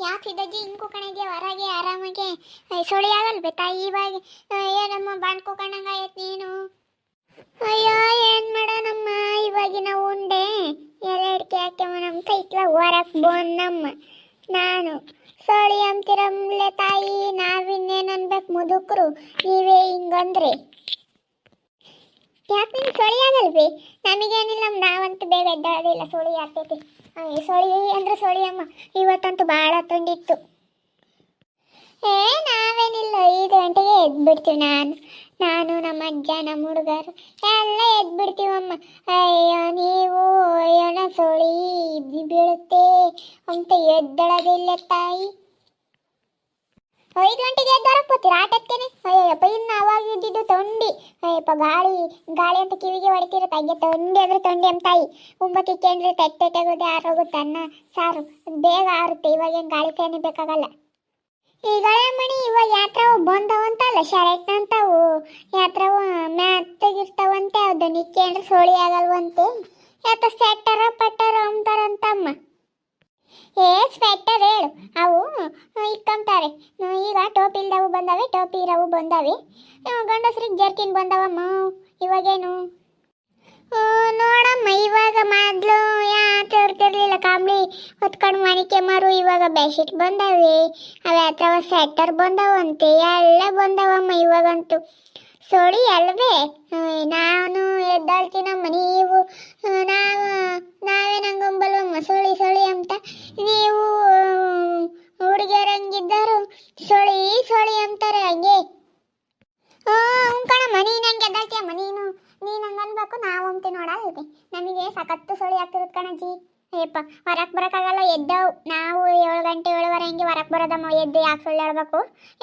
ಯಾಕಿದ್ದಜ್ಜಿ ಹಿಂಗ್ ಕುಕಣಿಗೆ ಹೊರಗೆ, ಆರಾಮಾಗೆ ಸುಳಿ ಆಗಲ್ವೇ ತಾಯಿ? ಇವಾಗ ಏನಮ್ಮ ಬಾಂಡ್ ಕುಕಣಂಗಾಯತ್ ನೀನು. ಅಯ್ಯೋ, ಏನ್ ಮಾಡೋಣಮ್ಮ? ಇವಾಗಿನ ಉಂಡೆ. ಎಲ್ಲ ಅಡಿಕೆ ಹಾಕ್ಯಮ್ಮ ನಮ್ಮ ಕೈತ್ಲ ಹೊರಕ್ ಬಂದಮ್ಮ. ನಾನು, ಸೊಳಿ ಅಂತಿರಮ್ಲೆ ತಾಯಿ? ನಾವಿನ್ನೇನ್ ಅನ್ಬೇಕು ಮುದುಕರು? ನೀವೇ ಹಿಂಗಂದ್ರೆ. ಯಾಕೆ ಸೋಳಿ ಸೊಳಿ ಆಗಲ್ವಿ? ನಮಗೇನಿಲ್ಲ ನಾವಂತೂ ಬೇಗ ಎದ್ದಾಡಿಲ್ಲ ಸೊಳಿ ಆಗ್ತೈತಿ. ಸೊಳಿ ಅಂದ್ರೆ ಸೊಳಿ ಅಮ್ಮ. ಇವತ್ತಂತೂ ಭಾಳ ತುಂಡಿತ್ತು ಏ, ನಾವೇನಿಲ್ಲ, ಐದು ಗಂಟೆಗೆ ಎದ್ಬಿಡ್ತೀವಿ ನಾನು. ನಾನು, ನಮ್ಮ ಅಜ್ಜ, ನಮ್ಮ ಹುಡುಗರು, ಎಲ್ಲ ಎದ್ಬಿಡ್ತೀವಮ್ಮ ಅಯ್ಯೋ, ನೀವು ಸೋಳಿ ಸೊಳಿ ಬೀಳುತ್ತೆ ಅಂತ ಎದ್ದಳದಿಲ್ಲ ತಾಯಿ. ಐದು ಗಂಟೆಗೆ ಎದ್ದು ಹೊರಗೆ ಹೋಗ್ತೀರಾ ಆಟಕ್ಕೇನೆ ತೊಂಡಿ ಗಾಳಿ ಗಾಳಿ ಅಂತ ಕಿವಿಗೆ ಹೊಡಿತಿರುತ್ತೆ ಹಂಗೆ ತೊಂಡಿ ಅಂದ್ರೆ ತೊಂಡಿ ಅಂತ ತಾಯಿ. ಉಂಬಕ್ಕೆ ಅಂದ್ರೆ ತೆಟ್ಟೆ ತೆಗೆದು ಆರೋಗುತ್ತೆ ಅನ್ನ, ಸಾರು. ಬೇಗ ಆರುತ್ತೆ, ಇವಾಗ ಏನು ಗಾಳಿ ಫ್ಯಾನ್ ಬೇಕಾಗಲ್ಲ. ಈಗಳೇ ಮಣಿ, ಇವಾಗ ಯಾತ್ರವು ಬಂದವಂತಲ್ಲ ಶರಟ್ ಅಂತವು. ಯಾತ್ರವು ಮ್ಯಾತ್ತಗಿರ್ತಾವಂತೆ ಅದು ನಿಕ್ಕೆ ಅಂದ್ರೆ ಸೋಳಿ ಆಗಲ್ವಂತೆ. ಯಾತ ಸೆಟ್ಟರ ಪಟ್ಟರ ಅಂತಾರಂತಮ್ಮ ಏ ಸ್ವೆಟರ್ ಹೇಳು. ಅವು ಇಕ್ಕಂತಾರೆ. ಬಂದವೆ, ಟೋಪಿ ಇರವು ಬಂದಾವೆ. ಗಂಡಸ್ರಿಗೆ ಜರ್ಕಿನ್ ಬಂದವಮ್ಮ, ಇವಾಗೇನು? ನೋಡಮ್ಮ, ಇವಾಗ ಮೊದ್ಲು ಯಾಕೆ ಇರ್ತಿರ್ಲಿಲ್ಲ ಕಾಂಬ್ಳಿ ಹೊತ್ಕೊಂಡು ಮಣಿಕೆ ಮಾರು, ಇವಾಗ ಬೆಡ್ಶೀಟ್ ಬಂದಾವೆ. ಅವೆ ಅಥವಾ ಸ್ವೆಟರ್ ಬಂದಾವಂತೆ, ಎಲ್ಲ ಬಂದಾವಮ್ಮ ಇವಾಗಂತೂ. ಸೋಡಿ ಅಲ್ವೇ? ನಾನು ಎದ್ದಾಳ್ತೀನಮ್ಮ ನೀವು ಆ, ನಾವು ನಾವೇ ನಂಗೊಂಬಲ್ವಮ್ಮ ಸೊಳಿ ಸೊಳಿ ಅಂತ ನೀವು ಹುಡುಗಿಯರಂಗಿದ್ದರು ಸೊಳಿ ಸೊಳಿ ಅಂತಾರೆ ಹಂಗೆ. ಹ್ಞೂ ಕಣಮ್ಮ, ನೀನು ಹಂಗೆ ಎದ್ದಾಳ್ತೀಯಮ್ಮ ನೀನು ನೀನು ಹಂಗೆ ಅನ್ಬೇಕು, ನಾವು ಅಂತೆ ನೋಡಲ್ವಿ ನಮಗೆ ಸಖತ್ತು ಸೊಳಿ ಆಗ್ತಿರುತ್ತೆ ಕಣಜ್ಜಿ. ಅಯ್ಯಪ್ಪ ಹೊರಕ್ಕೆ ಬರೋಕ್ಕಾಗಲ್ಲ, ಎದ್ದವು. ನಾವು ಏಳು ಗಂಟೆ, ಏಳುವರೆ ಹಂಗೆ ಹೊರಕ್ಕೆ ಬರೋದಮ್ಮ, ಎದ್ದು ಯಾಕೆ ಸುಳ್ಳು ಹೇಳ್ಬೇಕು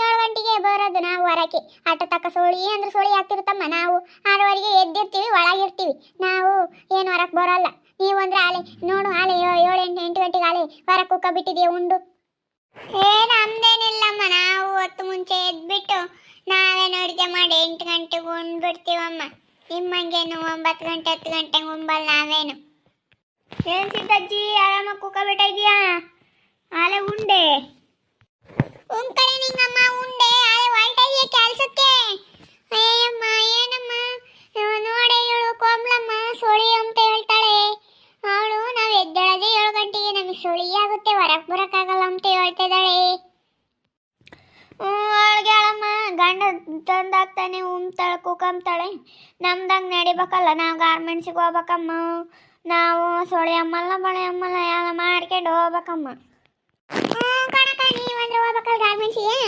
ಏಳು ಗಂಟೆಗೆ ಬರೋದು ನಾವು ಹೊರಕ್ಕೆ ಆಟ ತಕ್ಕ ಸೋಳಿ ಅಂದ್ರೆ ಸೋಳಿ ಆಗ್ತಿರುತ್ತಮ್ಮ ನಾವು. ಆರವರೆಗೆ ಎದ್ದಿರ್ತೀವಿ, ಒಳಗಿರ್ತೀವಿ. ನಾವು ಏನು ಹೊರಕ್ಕೆ ಬರೋಲ್ಲ. ನೀವು ಅಂದರೆ ಆಲೆ, ನೋಡು ಆಲೆ, ಏಳು ಎಂಟು ಎಂಟು ಗಂಟೆಗೆ ಆಲೆ ಹೊರಕ್ಕೆ ಕುಕ್ಕ ಬಿಟ್ಟಿದೆಯಾ ಉಂಡು? ಏ ನಮ್ದೇನಿಲ್ಲಮ್ಮ ನಾವು ಹೊತ್ತು ಮುಂಚೆ ಎದ್ಬಿಟ್ಟು ನಾವೇನು ಅಡುಗೆ ಮಾಡಿ ಎಂಟು ಗಂಟೆಗೆ ಉಂಡ್ಬಿಡ್ತೀವಮ್ಮ ನಿಮ್ಮಂಗೇನು ಒಂಬತ್ತು ಗಂಟೆ ಹತ್ತು ಗಂಟೆಗೆ ಉಂಬಲ್ಲ ನಾವೇನು ಏನ್ ಸಿದ್ದಜ್ಜಿ ಆರಾಮಾಗಿ ಕುಕ್ಕ ಬಿಟ್ಟಿದ್ಯಾ ಆಲೆ ಉಂಡೆ ಉಂಕಳೆ ನಿಂಗಮ್ಮ ಉಂಡೆ ಆಲೆ ಹೊಲ್ಟ ಇದೆಯಾ ಕೆಲ್ಸಕ್ಕೆ ಅಯ್ಯಮ್ಮ ಗಂಡ ತಂದಾಗ್ತಾನೆ ಉಮ್ತಾಳೆ ಕೂಕಂತಾಳೆ ನಮ್ದಂಗೆ ನಡಿಬೇಕಲ್ಲ, ನಾವು ಗಾರ್ಮೆಂಟ್ಸಿಗೆ ಹೋಗ್ಬೇಕಮ್ಮ. ನಾವು ಸೊಳೆ ಅಮ್ಮಲ್ಲ, ಬಳೆ ಅಮ್ಮಲ್ಲ, ಎಲ್ಲ ಮಾಡ್ಕೊಂಡು ಹೋಗ್ಬೇಕಮ್ಮ.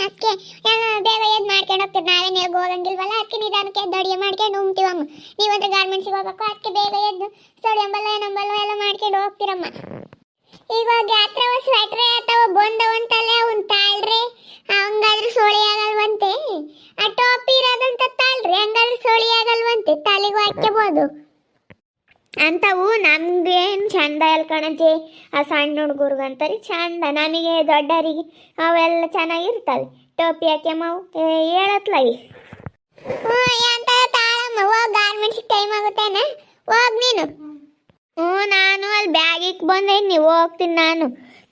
ಅದಕ್ಕೆ ಎಲ್ಲ ಬೇಗ ಎದ್ದು ಮಾಡ್ಕೊಂಡು ಹೋಗ್ತೀವಿ. ನಾವೇನು ಹೇಗೆ ಹೋಗಂಗಿಲ್ವಲ್ಲ, ಅದಕ್ಕೆ ನಿಧಾನಕ್ಕೆ ಎದ್ದು ಅಡುಗೆ ಮಾಡ್ಕೊಂಡು ಉಮ್ತೀವಮ್ಮ ನೀವಂದ್ರೆ ಗಾರ್ಮೆಂಟ್ಸಿಗೆ ಹೋಗ್ಬೇಕು, ಅದಕ್ಕೆ ಬೇಗ ಎದ್ದು ಸೊಳೆ ಅಂಬಲ್ಲ ಏನಂಬಲ್ಲ ಎಲ್ಲ ಮಾಡ್ಕೊಂಡು ಹೋಗ್ತೀರಮ್ಮ. ಇವಾಗ ಯಾತ್ರ ಸ್ವೆಟ್ರೆ ಅಥವಾ ಬಂದವಂತಲ್ಲೇ ಅವ್ನ್ ತಾಳ್ರಿ. ಹಂಗಾದ್ರೆ ಸೋಳಿ ಆಗಲ್ವಂತೆ ಆ ಟೋಪಿ ಇರೋದಂತ ತಾಳ್ರಿ ಹಂಗಾದ್ರೆ ಸೋಳಿ ಆಗಲ್ವಂತೆ ತಲೆಗೂ ಹಾಕ್ಯಬೋದು ಅಂತವು ನಮ್ಗೇನು ಚಂದ ಎಲ್ ಕಣಜ್ಜಿ? ಆ ಸಣ್ಣ ಹುಡುಗರ್ಗಂತಾರೆ ಚಂದ. ನಮಗೆ ದೊಡ್ಡರಿಗೆ ಅವೆಲ್ಲ ಚೆನ್ನಾಗಿರ್ತವೆ ಟೋಪಿ ಹಾಕ್ಯಮ್ಮವು ಹೇಳತ್ಲಾಗಿ ಅಂತ ತಾಳಮ್ಮ, ಹೋಗ್ ಗಾರ್ಮೆಂಟ್ಸಿಗೆ ಟೈಮ್ ಆಗುತ್ತೇನೆ? ಹೋಗ್ ನೀನು. ಹ್ಞೂ, ನಾನು ಅಲ್ಲಿ ಬ್ಯಾಗಿಗೆ ಬಂದೆ ನೀವು ಹೋಗ್ತೀನಿ ನಾನು.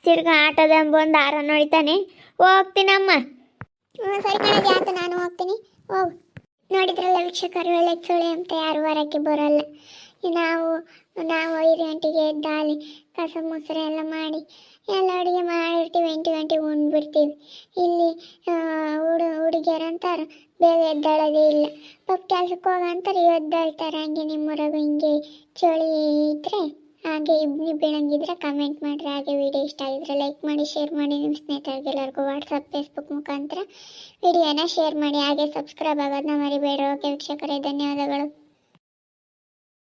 ತಿರ್ಗಾ ಆಟೋದ ಬಂದು ಆರ ನೋಡಿತಾನೆ. ಹೋಗ್ತೀನಮ್ಮ. ಹ್ಞೂ, ಸರಿ ಕಣಜಿ ಆಯ್ತು, ನಾನು ಹೋಗ್ತೀನಿ. ಹೋಗು. ನೋಡಿದ್ರಲ್ಲ ವೀಕ್ಷಕರು, ಒಳ್ಳೆ ಚೂಳಿ ಅಂತ ಯಾರು ಹೊರಕ್ಕೆ ಬರಲ್ಲ. ನಾವು ನಾವು ಐದು ಗಂಟೆಗೆ ಎದ್ದಾಲಿ, ಕಸ ಮೊಸರು ಎಲ್ಲ ಮಾಡಿ, ಎಲ್ಲ ಅಡುಗೆ ಮಾಡಿರ್ತೀವಿ, ಎಂಟು ಗಂಟೆಗೆ ಉಂಡ್ಬಿಡ್ತೀವಿ ಇಲ್ಲಿ ಹುಡು, ಹುಡುಗಿಯರು ಅಂತಾರೆ, ಬೇಗ ಎದ್ದಾಳೋದೇ ಇಲ್ಲ. ಪಾಪ ಕೆಲ್ಸಕ್ಕೆ ಹೋಗಂತಾರೆ ಎದ್ದಾಳ್ತಾರೆ. ಹಂಗೆ ನಿಮ್ಮೂರಾಗು ಹಿಂಗೆ ಚಳಿ ಇದ್ರೆ, ಹಾಗೆ ಇಬ್ಬನಿ ಬೀಳಂಗಿದ್ರೆ ಕಮೆಂಟ್ ಮಾಡಿರಿ. ಹಾಗೆ ವಿಡಿಯೋ ಇಷ್ಟ ಆಗಿದ್ರೆ ಲೈಕ್ ಮಾಡಿ ಶೇರ್ ಮಾಡಿ. ನಿಮ್ಮ ಸ್ನೇಹಿತರಿಗೆಲ್ಲರಿಗೂ ವಾಟ್ಸಪ್ ಫೇಸ್ಬುಕ್ ಮುಖಾಂತರ ವಿಡಿಯೋನ ಶೇರ್ ಮಾಡಿ. ಹಾಗೆ ಸಬ್ಸ್ಕ್ರೈಬ್ ಆಗೋದನ್ನ ಮರಿಬೇಡ ಓಕೆ ವೀಕ್ಷಕರೇ, ಧನ್ಯವಾದಗಳು.